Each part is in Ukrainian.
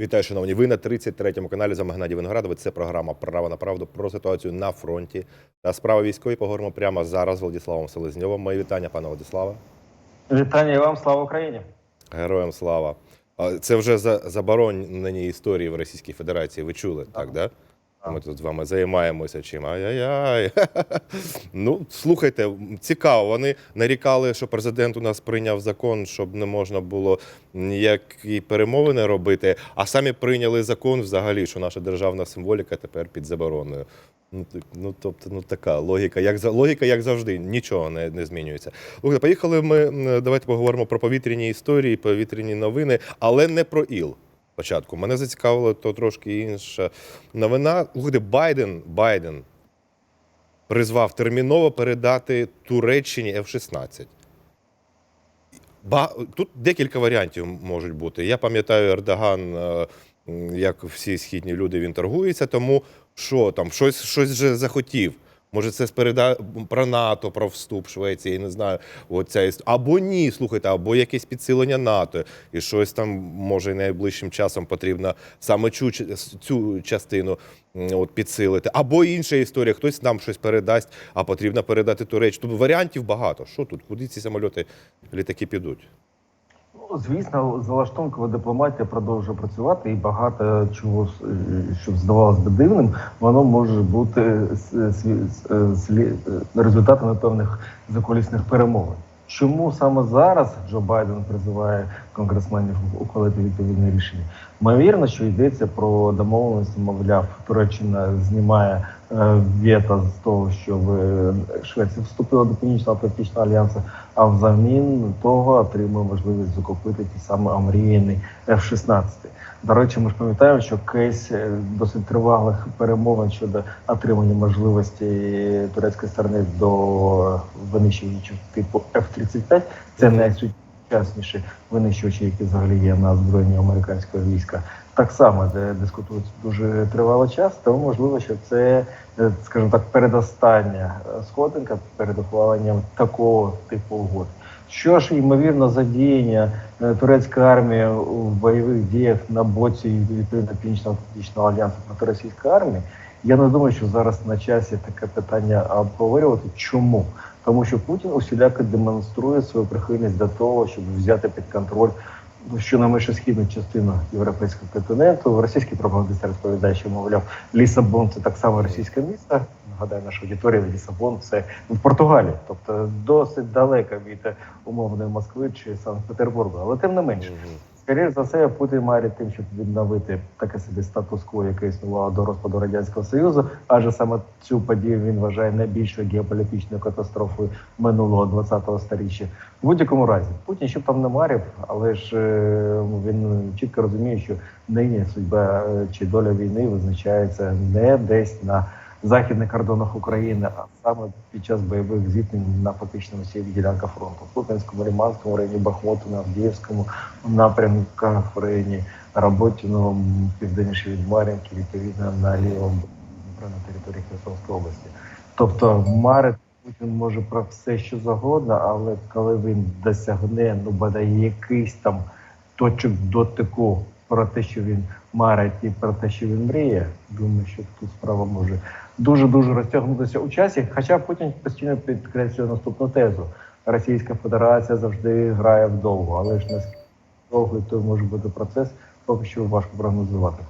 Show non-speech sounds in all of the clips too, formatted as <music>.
Вітаю, шановні. Ви на 33-му каналі за Магнаді Виноградова. Це програма Право на правду про ситуацію на фронті та справи військові. Поговоримо прямо зараз з Владиславом Селезньовим. Мої вітання, пане Владиславе. Вітання і вам, слава Україні! Героям слава. Це вже за заборонені історії в Російській Федерації. Ви чули, так? да? Ми тут з вами займаємося чим. Ай-яй-яй. <laughs> Ну, слухайте, цікаво. Вони нарікали, що президент у нас прийняв закон, щоб не можна було ніякі перемовини робити, а самі прийняли закон взагалі, що наша державна символіка тепер під забороною. Ну, ну тобто, ну така логіка, як логіка, як завжди, нічого не, не змінюється. Поїхали ми. Давайте поговоримо про повітряні історії, повітряні новини, але не про ІЛ. Спочатку мене зацікавило то трошки інша новина. Слухайте, Байден Байден призвав терміново передати Туреччині F-16. Ба... Тут декілька варіантів можуть бути. Я пам'ятаю, Ердоган, е, як всі східні люди, він торгується, тому що там щось, щось вже захотів. Може, це спереда про НАТО, про вступ Швеції, не знаю. Оця іс- або ні, слухайте, або якесь підсилення НАТО, і щось там може найближчим часом потрібно саме цю, цю частину от, підсилити. Або інша історія, хтось нам щось передасть, а потрібно передати Туреччину. Тобто варіантів багато. Що тут? Куди ці самольоти, літаки підуть? Звісно, залаштункова дипломатія продовжує працювати, і багато чого, е, що здавалось би дивним, воно може бути е, е, результатами певних закулісних перемовин. Чому саме зараз Джо Байден призиває конгресменів ухвалити відповідне рішення? Ймовірно, що йдеться про домовленості, мовляв, Туреччина знімає вето з того, щоб е, Швеція вступила до Північно-Атлантичного альянсу, а взамін того отримує можливість закупити ті саме омріяний F-16. До речі, ми ж пам'ятаємо, що кейс е, досить тривалих перемовин щодо отримання можливості турецької сторони до винищувачів типу F-35. Це найсучасніші винищувачі, які взагалі є на озброєнні американського війська. Так само де дискутують дуже тривалий час, тому можливо, що це, е, скажімо так, передостання е, сходинка перед ухваленням такого типу угод. Що ж, ймовірно, задіяння е, турецької армії в бойових діях на боці відповідно Північно-Атлантичного альянсу проти російської армії, я не думаю, що зараз на часі таке питання обговорювати. Чому? Тому що Путін усіляко демонструє свою прихильність до того, щоб взяти під контроль що найменше східна частина європейського континенту. Російський пропагандист розповідає, що мовляв Лісабон це так само російське місто. Нагадаю, наша аудиторія Лісабон це в Португалії, тобто досить далеко від умовної Москви чи Санкт-Петербургу. Але тим не менше, скоріше за все, Путін марить тим, щоб відновити таке собі статус-кво, яке існувало до розпаду радянського союзу. Адже саме цю подію він вважає найбільшою геополітичною катастрофою минулого 20-го сторіччя. В будь-якому разі, Путін щоб там не марив, але ж е, він чітко розуміє, що нині судьба е, чи доля війни визначається не десь на західних кордонах України, а саме під час бойових зіткнень на фактично всіх ділянках фронту в Куп'янському, Лиманському районі, Бахмуту, на Авдіївському напрямках в районі Роботіного, південніше від Мар'їнки, відповідно на лівому на території Херсонської області. Тобто марить Путін може про все, що завгодно, але коли він досягне ну бодай якийсь там точок дотику про те, що він марить, і про те, що він мріє, думаю, що тут справа може дуже дуже розтягнутися у часі. Хоча Путін постійно підкреслює наступну тезу: Російська Федерація завжди грає вдовго, але ж наскільки довгий той може бути процес, поки що важко прогнозувати.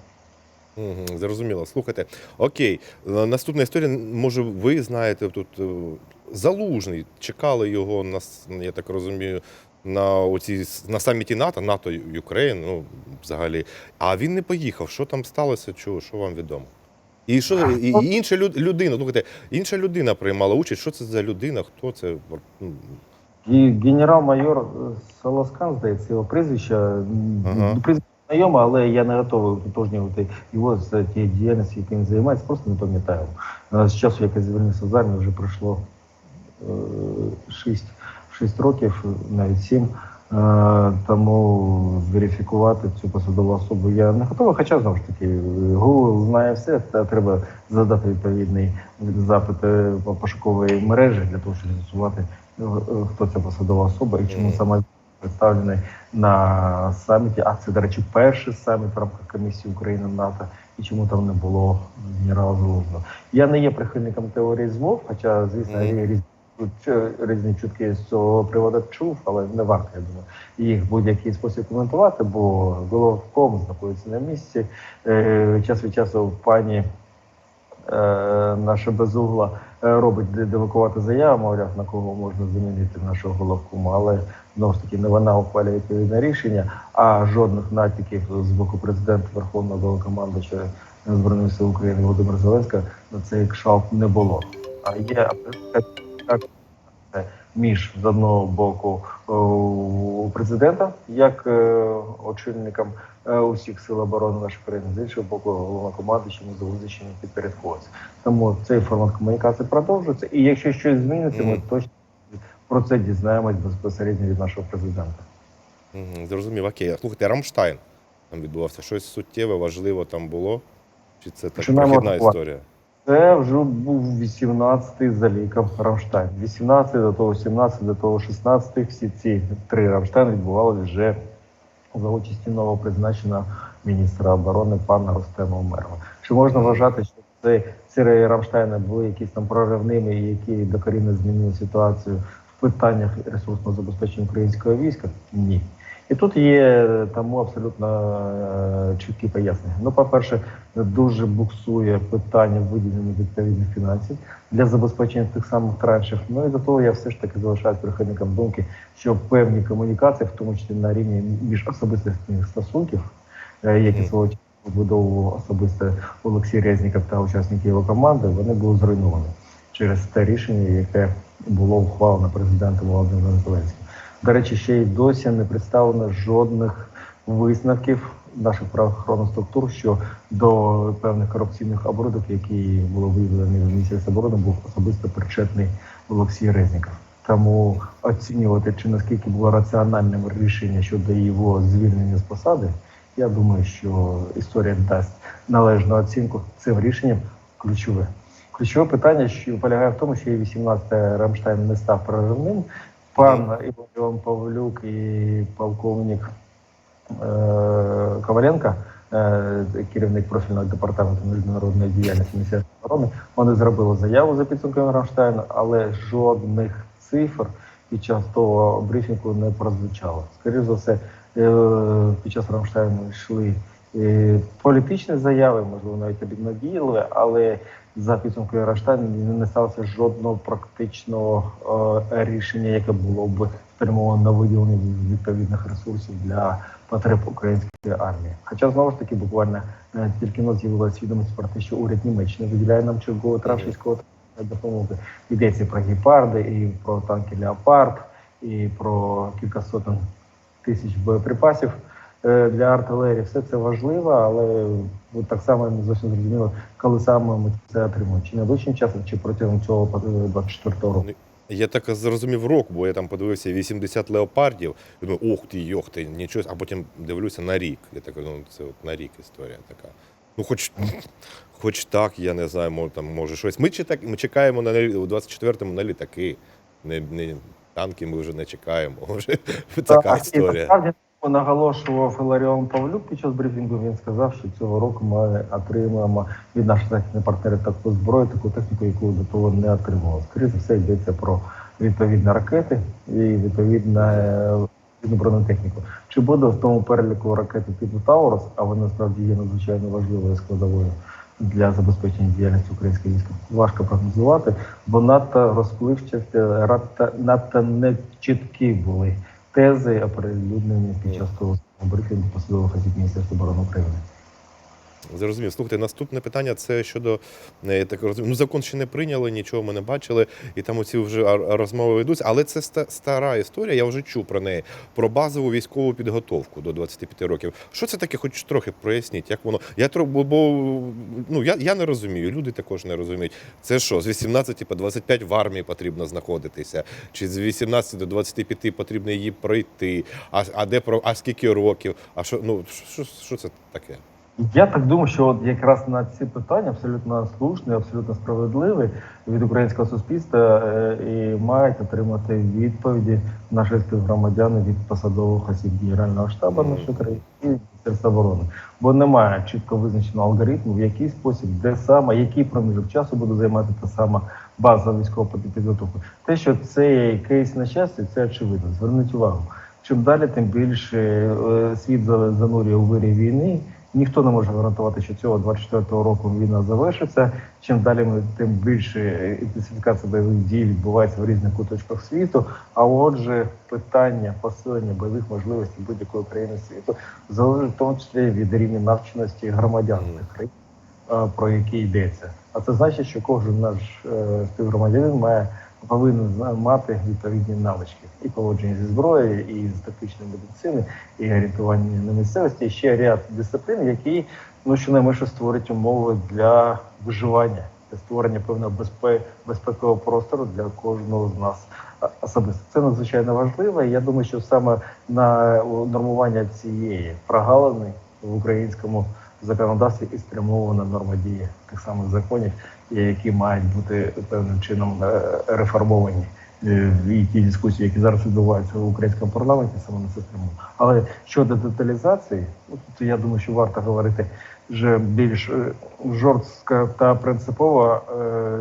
Зрозуміло. Слухайте, окей. Наступна історія. Може, ви знаєте, тут е, залужний. Чекали його на я так розумію. На оцій с- на саміті НАТО, НАТО Україн, ну взагалі. А він не поїхав. Що там сталося? Чого? Що вам відомо? І що і, і інша люд- людина, слухайте, інша людина приймала участь. Що це за людина? Хто це? Ну, І генерал-майор е, Солоскан, здається, його прізвище. Ага. Прізвище знайоме, але я не готовий утотожнювати його з тієї діяльності, яким він займається, просто не пам'ятаю. Е, З часу, як я звільнився з армії, вже пройшло 6, 6 років, навіть 7. Тому верифікувати цю посадову особу я не готовий. Хоча знову ж таки Google знає все, та треба задати відповідний запит е, по пошукової мережі для того, щоб з'ясувати, е, е, хто ця посадова особа і чому саме представлений на саміті. А це, до речі, перший саміт в рамках комісії України НАТО. І чому там не було генерала Залужного. Я не є прихильником теорії змов, хоча, звісно, є різні, різні чутки з цього приводу чув, але не варто, я думаю, їх в будь-який спосіб коментувати, бо головком знаходиться на місці. Е, час від часу пані е, наша безугла е, робить де- девакувати заяву, мовляв, на кого можна замінити нашого головкому, але знову ж таки не вона ухвалює відповідне рішення, а жодних натяків з боку президента Верховного Головнокомандуюча Збройних сил України Володимира Зеленського на цей кшалт не було. А є так, між з одного боку о, президента, як е, очільником е, усіх сил оборони нашої країни, з іншого боку, головнокомандуючим за визначення підпорядковується. Тому цей формат комунікації продовжується. І якщо щось зміниться, ми точно про це дізнаємось безпосередньо від нашого президента. Мгм, Зрозумів, окей. Слухайте, Рамштайн там відбувався. Щось суттєве, важливе там було? Чи це так прохідна історія? Це вже був 18-й за ліком Рамштайн. 18 до того 17 до того 16 всі ці три Рамштайн відбувалися вже за участі новопризначеного міністра оборони пана Рустема Умерова. Чи можна вважати, що це ці Рамштайни були якісь там проривними, які докорінно змінили ситуацію в питаннях ресурсного забезпечення українського війська? Ні. І тут є тому абсолютно е, чіткі пояснення. Ну, по-перше, дуже буксує питання виділення відповідних фінансів для забезпечення тих самих траншів. Ну і до того я все ж таки залишаюсь прихильником думки, що певні комунікації, в тому числі на рівні між особистісних стосунків, е, які свого часу вибудовував особисто Олексій Резніков та учасники його команди, вони були зруйновані через те рішення, яке було ухвалено президентом Володимиром Зеленським. До речі, ще й досі не представлено жодних висновків наших правоохоронних структур, що до певних корупційних оборудок, які було виявлені в Міністерстві оборони, був особисто причетний Олексій Резніков. Тому оцінювати, чи наскільки було раціональним рішення щодо його звільнення з посади, я думаю, що історія дасть належну оцінку цим рішенням ключове. Ключове питання, що полягає в тому, що і 18 Рамштайн не став проривним. Пан Іван Павлюк і полковник е, Коваленко, е, керівник профільного департаменту міжнародної діяльності Міністерства оборони, вони зробили заяву за підсумками Рамштайну, але жодних цифр під час того брифінгу не прозвучало. Скоріше за все, е, під час Рамштайну йшли політичні заяви, можливо, навіть обіднодіяли, але за підсумками Рамштайну не сталося жодного практичного е, рішення, яке було б спрямовано на виділення відповідних ресурсів для потреб української армії. Хоча знову ж таки, буквально е, тільки но з'явилася відомість про те, що уряд Німеччини виділяє нам чергову транш військової допомоги. Йдеться про гепарди, і про танки Леопард, і про кілька сотень тисяч боєприпасів е, для артилерії. Все це важливо, але так само не зовсім зрозуміло, коли саме ми це отримаємо. Чи найближчим часом, чи протягом цього 24-го року. Я так зрозумів рок, бо я там подивився 80 леопардів. і Думаю, ох ти, йох ти, нічого. А потім дивлюся на рік. Я так ну це от на рік історія така. Ну, хоч, хоч так, я не знаю, може, там може щось. Ми читак, ми чекаємо на у 24-му на літаки. Не, не танки ми вже не чекаємо. <laughs> Вже така історія. насправді наголошував Іларіон Павлюк під час брифінгу. Він сказав, що цього року ми отримаємо від наших західних партнерів таку зброю, таку техніку, яку до того не отримували. Скоріше все йдеться про відповідні ракети і відповідне відповідну бронетехніку. Чи буде в тому переліку ракети типу Таурус, а вони насправді є надзвичайно важливою складовою для забезпечення діяльності українського війська. Важко прогнозувати, бо надто розпливчасті, надто нечіткі були тези, оприлюднені під час того брифінгу посадових осіб Міністерства оборони України. Зрозумів. Слухайте, наступне питання це щодо е, я так розумію. Ну, закон ще не прийняли, нічого ми не бачили, і там оці вже розмови ведуться. Але це ста- стара історія. Я вже чув про неї. Про базову військову підготовку до 25 років. Що це таке? Хоч трохи проясніть, як воно. Я бо, ну я, я не розумію. Люди також не розуміють. Це що з 18 по 25 в армії потрібно знаходитися, чи з 18 до 25 потрібно її пройти. А, а де а скільки років? А що ну що, що це таке? Я так думаю, що от якраз на ці питання абсолютно слушні, абсолютно справедливі від українського суспільства е, і мають отримати відповіді наші співгромадяни від посадових осіб Генерального штабу нашої країни і Міністерства оборони. Бо немає чітко визначеного алгоритму, в який спосіб, де саме, який проміжок часу буде займати та сама база військової підготовки. Те, що це кейс на щастя, це очевидно. Зверніть увагу. Чим далі, тим більше е, світ занурює у вирі війни. Ніхто не може гарантувати, що цього 24-го року війна завершиться. Чим далі ми тим більше інтенсифікація бойових дій відбувається в різних куточках світу. А отже, питання посилення бойових можливостей будь-якої країни світу залежить в тому числі від рівня навченості громадян країн, е, про які йдеться. А це значить, що кожен наш е, співгромадянин має повинен мати відповідні навички і поводження зі зброєю, і з тактичної медицини, і орієнтування на місцевості, і ще ряд дисциплін, які ну щонайменше створять умови для виживання, для створення певного безпе- безпекового простору для кожного з нас особисто. Це надзвичайно важливо. І я думаю, що саме на нормування цієї прогалини в українському законодавстві і спрямована норма дії тих самих законів, які мають бути певним чином е, реформовані. Е, І ті дискусії, які зараз відбуваються в українському парламенті, саме на це спрямовано. Але щодо деталізації, тут я думаю, що варто говорити вже більш е, жорстко та принципово.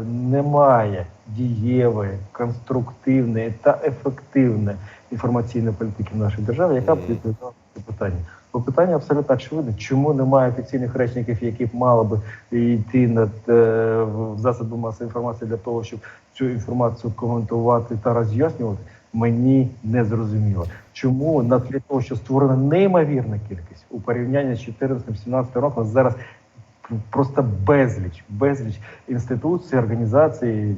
Немає дієвої, конструктивної та ефективної інформаційної політики в нашій державі, яка б відповідала це питання. Бо питання абсолютно очевидне, чому немає офіційних речників, які б мали би йти над е, в засоби масової інформації для того, щоб цю інформацію коментувати та роз'яснювати, мені не зрозуміло. Чому на тлі того, що створена неймовірна кількість у порівнянні з 14-17 роком, зараз просто безліч, безліч інституцій, організацій, е,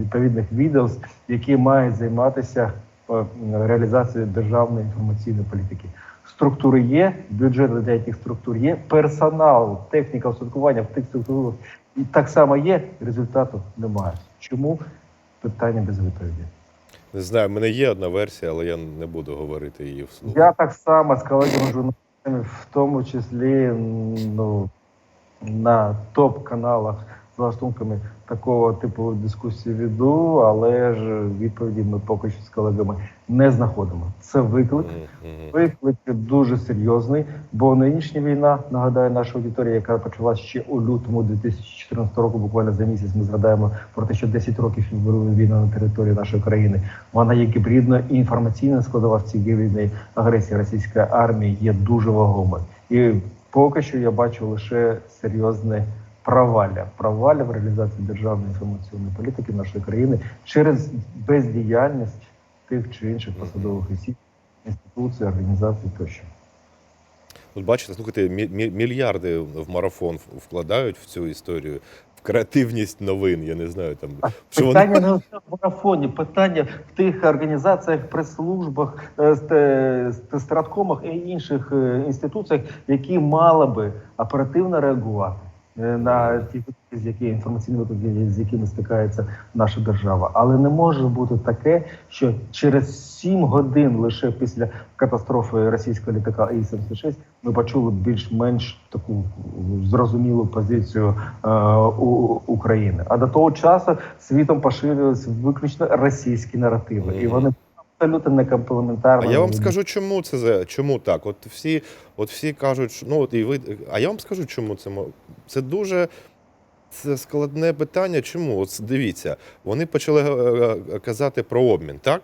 відповідних відомств, які мають займатися е, реалізацією державної інформаційної політики. Структури є, бюджети для яких структур є, персонал, техніка устаткування в тих структурах і так само є, результату немає. Чому? Питання без відповіді. Не знаю, в мене є одна версія, але я не буду говорити її вслух. Я так само з колегами журналістами, в тому числі ну, на топ-каналах з лаштунками такого типу дискусії веду, але ж відповіді ми поки що з колегами не знаходимо. Це виклик. Виклик дуже серйозний, бо нинішня війна, нагадаю, наша аудиторія, яка почалася ще у лютому 2014 року, буквально за місяць, ми згадаємо про те, що 10 років вирує війна на території нашої країни. Вона є гібридною і інформаційна складова в цій гібридній агресії російської армії є дуже вагомою. І поки що я бачу лише серйозне провалля, провалля в реалізації державної інформаційної політики нашої країни через бездіяльність тих чи інших посадових осіб інституцій, організацій тощо. От бачите, слухайте, мі- мі- мільярди в марафон вкладають в цю історію, в креативність новин. Я не знаю там що вони Питання не <laughs> в марафоні, питання в тих організаціях, прес-службах, е, ст- страткомах і інших е, інституціях, які мали би оперативно реагувати е, на ті з які інформаційні виклики, з якими стикається наша держава. Але не може бути таке, що через сім годин лише після катастрофи російського літака І-76 ми почули більш-менш таку зрозумілу позицію е, у України. А до того часу світом поширювалися виключно російські наративи, і вони абсолютно не А я вам скажу, чому це чому так? От всі, от всі кажуть, ну от і ви. А я вам скажу, чому це це дуже це складне питання. Чому? От дивіться, вони почали е, е, казати про обмін, так?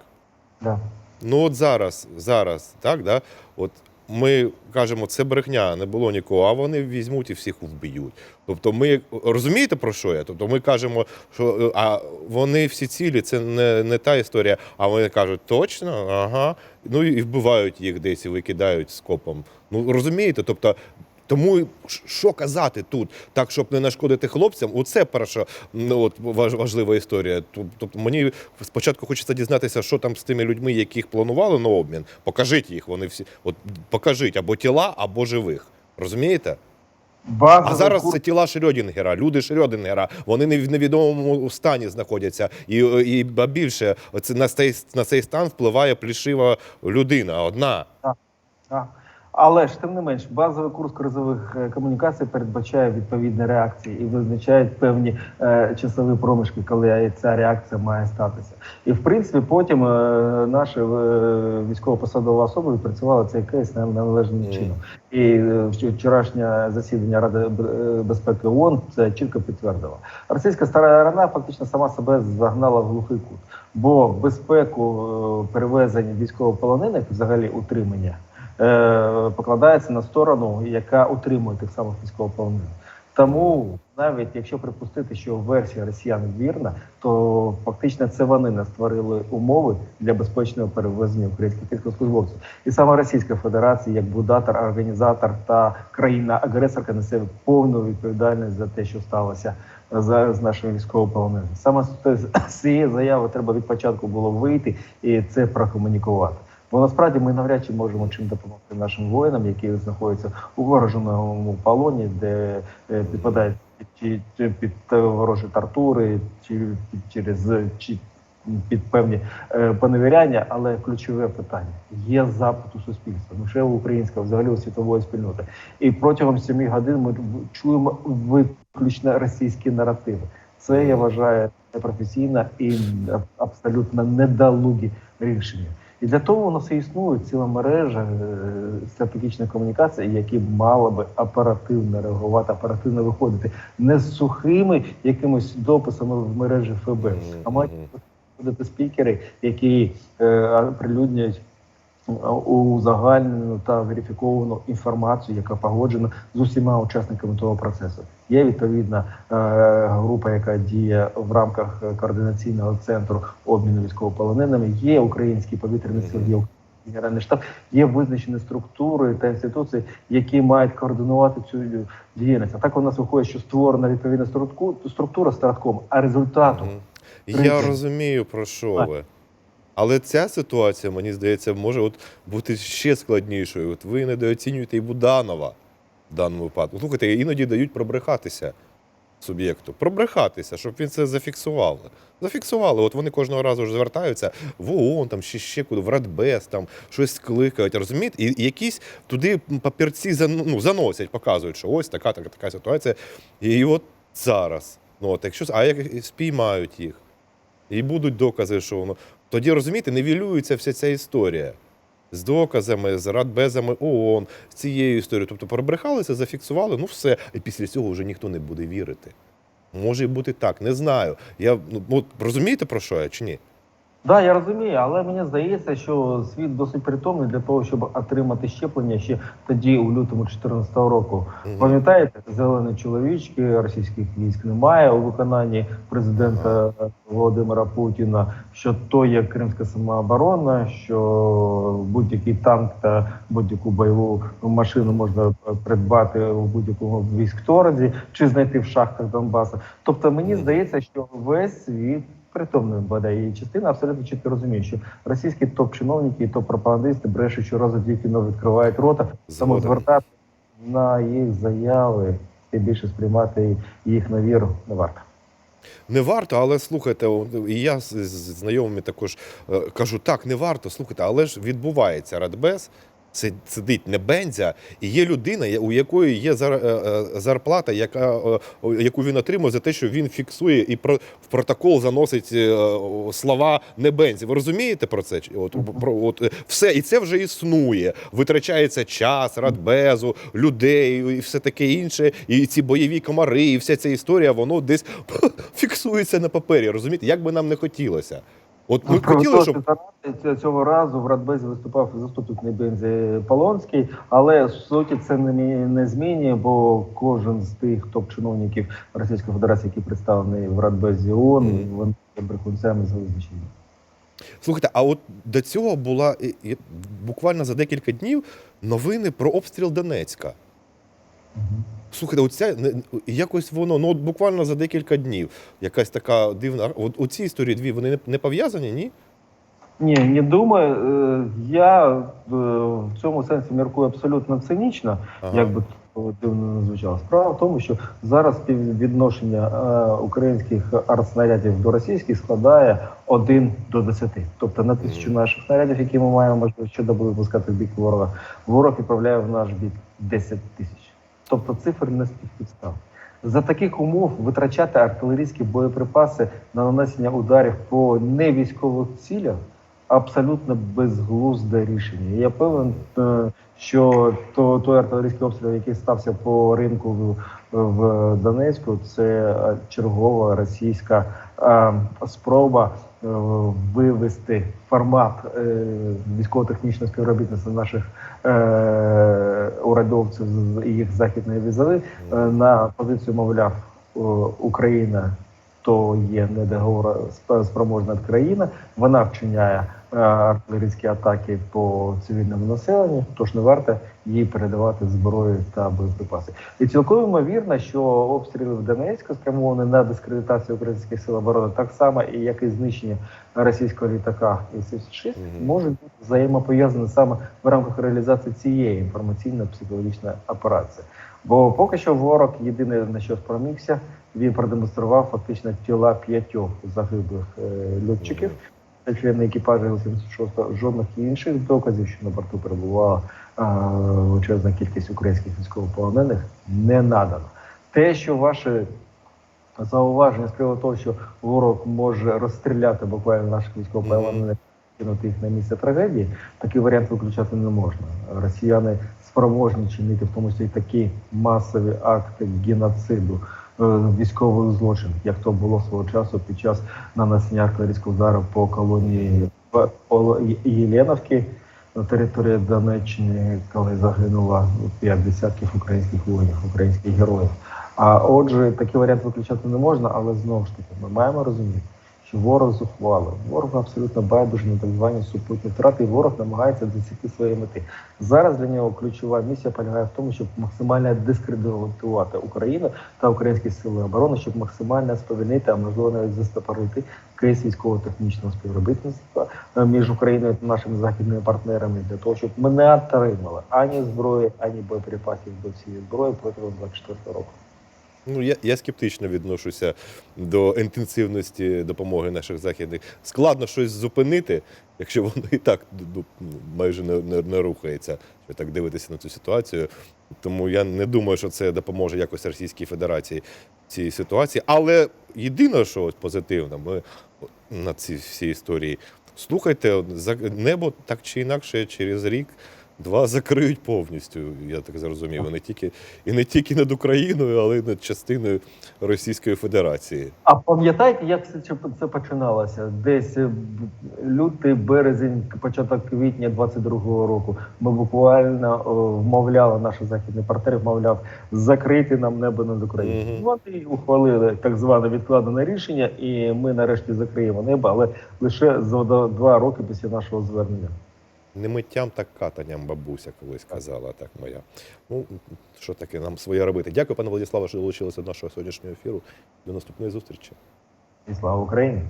Да. Ну от зараз, зараз, так, да? От ми кажемо, це брехня, не було нікого, а вони візьмуть і всіх вб'ють. Тобто, ми розумієте про що я? Тобто ми кажемо, що е, а вони всі цілі, це не, не та історія. А вони кажуть, точно, ага. Ну і вбивають їх десь і викидають скопом. Ну розумієте? Тобто. Тому що казати тут, так щоб не нашкодити хлопцям, оце перша ну, от, важ- важлива історія. Тобто мені спочатку хочеться дізнатися, що там з тими людьми, яких планували на обмін. Покажіть їх, вони всі. От покажіть або тіла, або живих. Розумієте? Базовий А зараз курс це тіла Шрёдінгера, люди Шрёдінгера, вони не в невідомому стані знаходяться. І, і більше це на цей, на цей стан впливає плішива людина одна. А, Але ж тим не менш, базовий курс кризових е, комунікацій передбачає відповідні реакції і визначає певні е, часові проміжки, коли ця реакція має статися. І в принципі, потім е, наші е, військово-посадова особа відпрацювала цей кейс на належним чином. І е, вчорашнє засідання Ради е, безпеки ООН це чітко підтвердило. Російська сторона фактично сама себе загнала в глухий кут, бо безпеку е, перевезення військовополонених, взагалі утримання, покладається на сторону, яка утримує тих самих військовополонених. Тому навіть якщо припустити, що версія росіян вірна, то фактично це вони не створили умови для безпечного перевезення українських військовослужбовців. І саме Російська Федерація, як будатор, організатор та країна-агресорка несе повну відповідальність за те, що сталося з, з нашими військовополоненими. Саме з цієї заяви треба від початку було вийти і це прокомунікувати. Бо насправді ми навряд чи можемо чим допомогти нашим воїнам, які знаходяться у вороженому полоні, де е, підпадають чи, під е, ворожі тортури, чи через чи під певні е, поневіряння. Але ключове питання є запит у суспільства, лише у українського, взагалі у світової спільноти. І протягом семи годин ми чуємо виключно російські наративи. Це я вважаю непрофесійно і абсолютно недолугі рішення. І для того у нас і існує ціла мережа е, стратегічної комунікації, які мали би оперативно реагувати, оперативно виходити. Не з сухими якимись дописами в мережі ФБ, а мають виходити спікери, які е, прилюднюють узагальнену та верифіковану інформацію, яка погоджена з усіма учасниками того процесу. Є відповідна е, група, яка діє в рамках координаційного центру обміну військовополоненими. Є український повітряний сил, є генеральний штаб, є визначені структури та інституції, які мають координувати цю діяльність. А так у нас виходить, що створена відповідна структу- структура стартком, а результату Я розумію, про що ви. Але ця ситуація, мені здається, може от бути ще складнішою. От ви недооцінюєте і Буданова в даному випадку. Слухайте, іноді дають пробрехатися суб'єкту. Пробрехатися, щоб він це зафіксував. Зафіксували. От вони кожного разу ж звертаються в ООН, там ще, ще куди, в Радбез, там щось кликають, розумієте? І якісь туди папірці ну, заносять, показують, що ось така, така, така ситуація. І от зараз. Ну, от, якщо а як спіймають їх, і будуть докази, що воно. Тоді розумієте, невілюється вся ця історія з доказами, з радбезами ООН, з цією історією. Тобто пробрехалися, зафіксували, ну все. І після цього вже ніхто не буде вірити. Може бути так, не знаю. Я ну от, розумієте про що я чи ні? Да, я розумію, але мені здається, що світ досить притомний для того, щоб отримати щеплення ще тоді, у лютому 2014 року. Мгм. Пам'ятаєте, зелені чоловічки російських військ немає у виконанні президента Володимира Путіна. Що то є кримська самооборона, що будь-який танк та будь-яку бойову машину можна придбати у будь-якому військторозі чи знайти в шахтах Донбасу. Тобто, мені Мгм. здається, що весь світ притомний бодай і частина абсолютно чітко розуміє, що російські топ-чиновники і топ-пропагандисти брешуть щоразу тільки но відкривають рота, тому звертати на їх заяви і більше сприймати їх на віру не варто. Не варто, але слухайте, і я з з знайомими також е, кажу, так, не варто, слухайте, але ж відбувається радбез. Си- Сидить не бензя, і є людина, у якої є е, е, зарплата, яка, е, яку він отримує за те, що він фіксує і про, в протокол заносить слова не бензі. Ви розумієте про це? От, про, от, все, і це вже існує. Витрачається час, радбезу, людей і все таке інше. І ці бойові комари, і вся ця історія, воно десь <laughs> фіксується на папері. Розумієте, як би нам не хотілося. От ми б хотіли, щоб цього разу в Радбезі виступав заступник Небензі Полонський, але в суті це не, не змінює, бо кожен з тих топ-чиновників Російської Федерації, які представлені в Радбезі ООН, Мгм. вони є брехунцями за визначенням. Слухайте, а от до цього була буквально за декілька днів новини про обстріл Донецька. Мгм. Слухайте, оця якось воно, ну от буквально за декілька днів. Якась така дивна. От оці історії дві вони не, не пов'язані, ні? Ні, не думаю. Е, Я е, в цьому сенсі міркую абсолютно цинічно, Ага. якби би дивно не звучало. Справа в тому, що зараз співвідношення е, українських артснарядів до російських складає 1 до 10. Тобто на тисячу наших снарядів, які ми маємо можливість щодоби випускати в бік ворога, ворог відправляє в наш бік 10 тисяч. Тобто цифр не співпідстав. За таких умов витрачати артилерійські боєприпаси на нанесення ударів по невійськових цілях абсолютно безглузде рішення. Я певен, е, що то, той артилерійський обстріл, який стався по ринку в, Донецьку, це чергова російська е, спроба вивести формат е, військово-технічного співробітництва наших е, урядовців з їх західної візави е, на позицію, мовляв, Україна то є недоговороспроможна країна. Вона вчиняє е, артилерійські атаки по цивільному населенню, тож не варто їй передавати зброю та боєприпаси. І цілком ймовірно, що обстріли в Донецьку спрямовані на дискредитацію українських сил оборони, так само і як і знищення російського літака Іл-76, Мгм. можуть бути взаємопов'язані саме в рамках реалізації цієї інформаційно-психологічної операції. Бо поки що ворог єдине на що спромігся, він продемонстрував фактично тіла п'ятьох загиблих е, льотчиків. Члени екіпажу Іл-76, жодних інших доказів, що на борту перебувала величезна кількість українських військовополонених, не надано. Те, що ваші зауваження з приводу того, що ворог може розстріляти буквально наших військовополонених, кинути їх на місце трагедії, такий варіант виключати не можна. Росіяни спроможні чинити в тому числі такі масові акти геноциду. Е, Військових злочинів, як то було свого часу під час нанесення артилерійського удару по колонії П- Поло- Єленовки на території Донеччини, коли загинуло п'ять десятків українських воїнів, українських героїв. А отже, такий варіант виключати не можна, але знову ж таки, ми маємо розуміти, що ворог зухвалив. Ворог абсолютно байдуже на так звані супутні втрати, і ворог намагається досягти своєї мети. Зараз для нього ключова місія полягає в тому, щоб максимально дискредитувати Україну та українські сили оборони, щоб максимально сповільнити, а можливо навіть застопорити кейс військово-технічного співробітництва е, між Україною та нашими західними партнерами для того, щоб ми не отримали ані зброї, ані боєприпасів до цієї зброї протягом 24 року. Ну, я, я скептично відношуся до інтенсивності допомоги наших західних. Складно щось зупинити, якщо воно і так ну, майже не, не, не рухається, що так дивитися на цю ситуацію. Тому я не думаю, що це допоможе якось Російській Федерації в цій ситуації. Але єдине, що ось позитивно, ми на цій всій історії. Слухайте, небо так чи інакше через рік. Два закриють повністю, я так зрозумів. І не тільки і не тільки над Україною, але й над частиною Російської Федерації. А пам'ятаєте, як це, починалося? Десь е, лютий, березень, початок квітня 22-го року. Ми буквально вмовляли наших західних партнерів, мовляв, закрити нам небо над Україною. Мгм. Вони ухвалили так зване відкладене рішення, і ми нарешті закриємо небо, але лише за два роки після нашого звернення. Не миттям, так катанням бабуся колись казала, так моя. Ну, що таке, нам своє робити. Дякую, пане Владиславе, що долучилися до нашого сьогоднішнього ефіру. До наступної зустрічі. І слава Україні!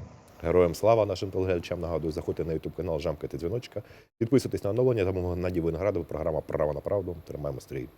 Героям слава нашим телеглядачам. Нагадую, заходьте на ютуб канал, жамкайте дзвіночка, підписуйтесь на оновлення. Там Геннадій Виноградов, програма Право на правду. Тримаємо стрій.